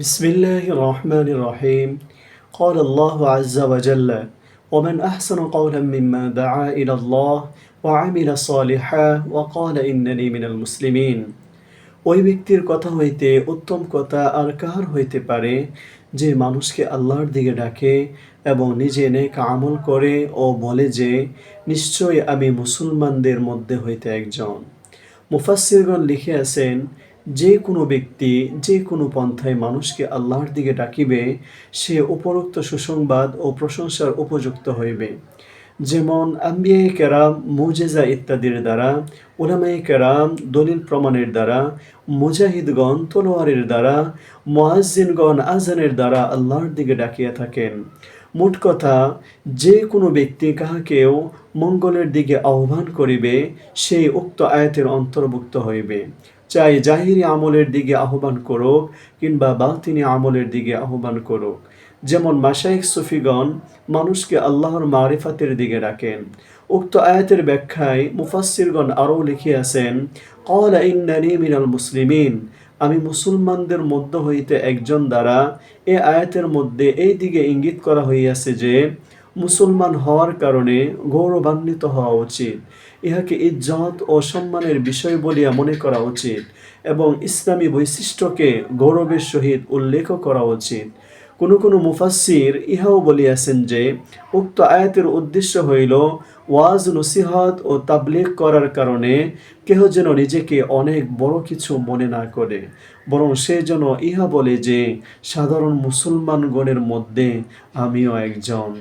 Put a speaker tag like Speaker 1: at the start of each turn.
Speaker 1: بسم الله الرحمن الرحيم قال الله عز وجل ومن أحسن قولا ممن دعا إلى الله وعمل صالحا وقال إنني من المسلمين ওই ব্যক্তির কথা হইতে উত্তম কথা আর কাহার হইতে পারে যে মানুষকে আল্লাহর দিকে ডাকে এবং নিজে নেক আমল করে ও বলে যে নিশ্চয় আমি মুসলমানদের মধ্যে হইতে একজন মুফাসসিরগণ লিখে আছেন যে কোনো ব্যক্তি, যে কোনো পন্থায় মানুষকে আল্লাহর দিকে ডাকিবে, সে উপরোক্ত সুসংবাদ ও প্রশংসার উপযুক্ত হইবে। যেমন আম্বিয়াই কেরাম, মুজেজা ইত্যাদির দ্বারা ওলামাই কেরাম দলিল প্রমাণের দ্বারা, মুজাহিদগণ তলোয়ারের দ্বারা, মোয়াজ্জিনগণ আজানের দ্বারা আল্লাহর দিকে ডাকিয়া থাকেন। মোট কথা, যে কোনো ব্যক্তি কাহাকেও মঙ্গলের দিকে আহ্বান করিবে সেই উক্ত আয়াতের অন্তর্ভুক্ত হইবে। চাই জাহিরি আমলের দিকে আহ্বান করুক কিংবা বালতিনি আমলের দিকে আহ্বান করুক। যেমন মাসাইক সুফিগণ মানুষকে আল্লাহর মারিফাতের দিকে রাখেন উক্ত আয়াতের ব্যাখ্যায় মুফাসসিরগণ আরও লিখিয়াছেন কল ইন্নানি মিনাল মুসলিমিন। আমি মুসলমানদের মধ্য হইতে একজন দ্বারা এ আয়াতের মধ্যে এই দিকে ইঙ্গিত করা হইয়াছে যে, মুসলমান হওয়ার কারণে গৌরবান্বিত হওয়া উচিত। ইহাকে ইজ্জত ও সম্মানের বিষয় বলিয়া মনে করা উচিত এবং ইসলামী বৈশিষ্ট্যকে গৌরবের সহিত উল্লেখ করা উচিত। কোনো কোনো মুফাসির ইহাও বলিয়াছেন যে, উক্ত আয়াতের উদ্দেশ্য হইল ওয়াজ, নসিহত ও তাবলিগ করার কারণে কেহ যেন নিজেকে অনেক বড় কিছু মনে না করে, বরং সে যেন ইহা বলে যে, সাধারণ মুসলমানগণের মধ্যে আমিও একজন।